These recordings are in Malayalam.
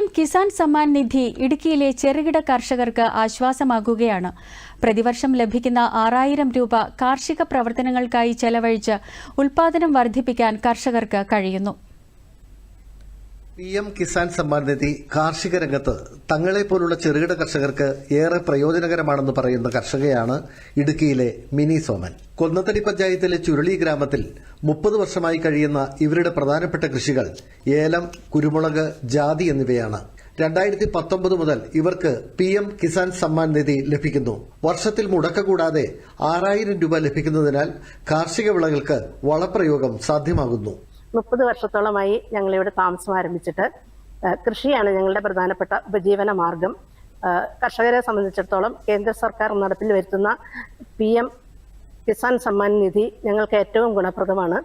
എം കിസാൻ സമ്മാൻ നിധി ഇടുക്കിയിലെ ചെറുകിട കർഷകർക്ക് ആശ്വാസമാകുകയാണ്. പ്രതിവർഷം ലഭിക്കുന്ന ആറായിരം രൂപ കാർഷിക പ്രവർത്തനങ്ങൾക്കായി ചെലവഴിച്ച് ഉൽപാദനം വർദ്ധിപ്പിക്കാൻ കർഷകർക്ക് കഴിയുന്നു. പി എം കിസാൻ സമ്മാൻ നിധി കാർഷിക രംഗത്ത് തങ്ങളെ പോലുള്ള ചെറുകിട കർഷകർക്ക് ഏറെ പ്രയോജനകരമാണെന്ന് പറയുന്ന കർഷകയാണ് ഇടുക്കിയിലെ മിനി സോമൻ. കൊന്നത്തടി പഞ്ചായത്തിലെ ചുരുളി ഗ്രാമത്തിൽ മുപ്പത് വർഷമായി കഴിയുന്ന ഇവരുടെ പ്രധാനപ്പെട്ട കൃഷികൾ ഏലം കുരുമുളക് ജാതി എന്നിവയാണ്. രണ്ടായിരത്തി പത്തൊമ്പത് മുതൽ ഇവർക്ക് പി എം കിസാൻ സമ്മാൻ നിധി ലഭിക്കുന്നു. വർഷത്തിൽ മുടക്ക കൂടാതെ ആറായിരം രൂപ ലഭിക്കുന്നതിനാൽ കാർഷിക വിളകൾക്ക് വളപ്രയോഗം സാധ്യമാകുന്നു. മുപ്പത് വർഷത്തോളമായി ഞങ്ങൾ ഇവിടെ താമസം ആരംഭിച്ചിട്ട് കൃഷിയാണ് ഞങ്ങളുടെ പ്രധാനപ്പെട്ട ഉപജീവന മാർഗം. കർഷകരെ സംബന്ധിച്ചിടത്തോളം കേന്ദ്ര സർക്കാർ നടപ്പിൽ വരുത്തുന്ന പി എം കിസാൻ സമ്മാൻ നിധി ഞങ്ങൾക്ക് ഏറ്റവും ഗുണപ്രദമാണ്.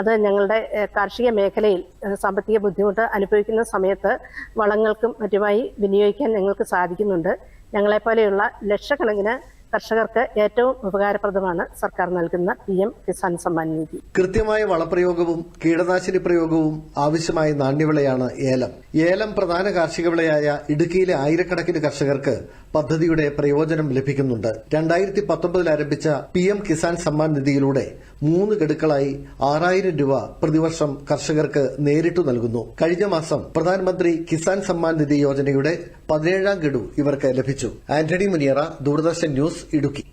അത് ഞങ്ങളുടെ കാർഷിക മേഖലയിൽ സാമ്പത്തിക ബുദ്ധിമുട്ട് അനുഭവിക്കുന്ന സമയത്ത് വളങ്ങൾക്കും മറ്റുമായി വിനിയോഗിക്കാൻ ഞങ്ങൾക്ക് സാധിക്കുന്നുണ്ട്. ഞങ്ങളെപ്പോലെയുള്ള ലക്ഷക്കണക്കിന് കർഷകർക്ക് ഏറ്റവും ഉപകാരപ്രദമാണ് സർക്കാർ നൽകുന്ന പി എം കിസാൻ സമ്മാൻ നിധി. കൃത്യമായ വളപ്രയോഗവും കീടനാശിനി പ്രയോഗവും ആവശ്യമായ നാണ്യവിളയാണ് ഏലം. ഏലം പ്രധാന കാർഷിക വിളയായ ഇടുക്കിയിലെ ആയിരക്കണക്കിന് കർഷകർക്ക് പദ്ധതിയുടെ പ്രയോജനം ലഭിക്കുന്നുണ്ട്. രണ്ടായിരത്തി പത്തൊമ്പതിൽ ആരംഭിച്ച പി എം കിസാൻ സമ്മാൻ നിധിയിലൂടെ മൂന്ന് ഗഡുക്കളായി ആറായിരം രൂപ പ്രതിവർഷം കർഷകർക്ക് നേരിട്ടു നൽകുന്നു. കഴിഞ്ഞ മാസം പ്രധാനമന്ത്രി കിസാൻ സമ്മാൻ നിധി യോജനയുടെ പതിനേഴാം ഗഡു ഇവർക്ക് ലഭിച്ചു. ആന്റണി മുനിയറ ദൂരദർശൻ ന്യൂസ് ഇടുക്കി.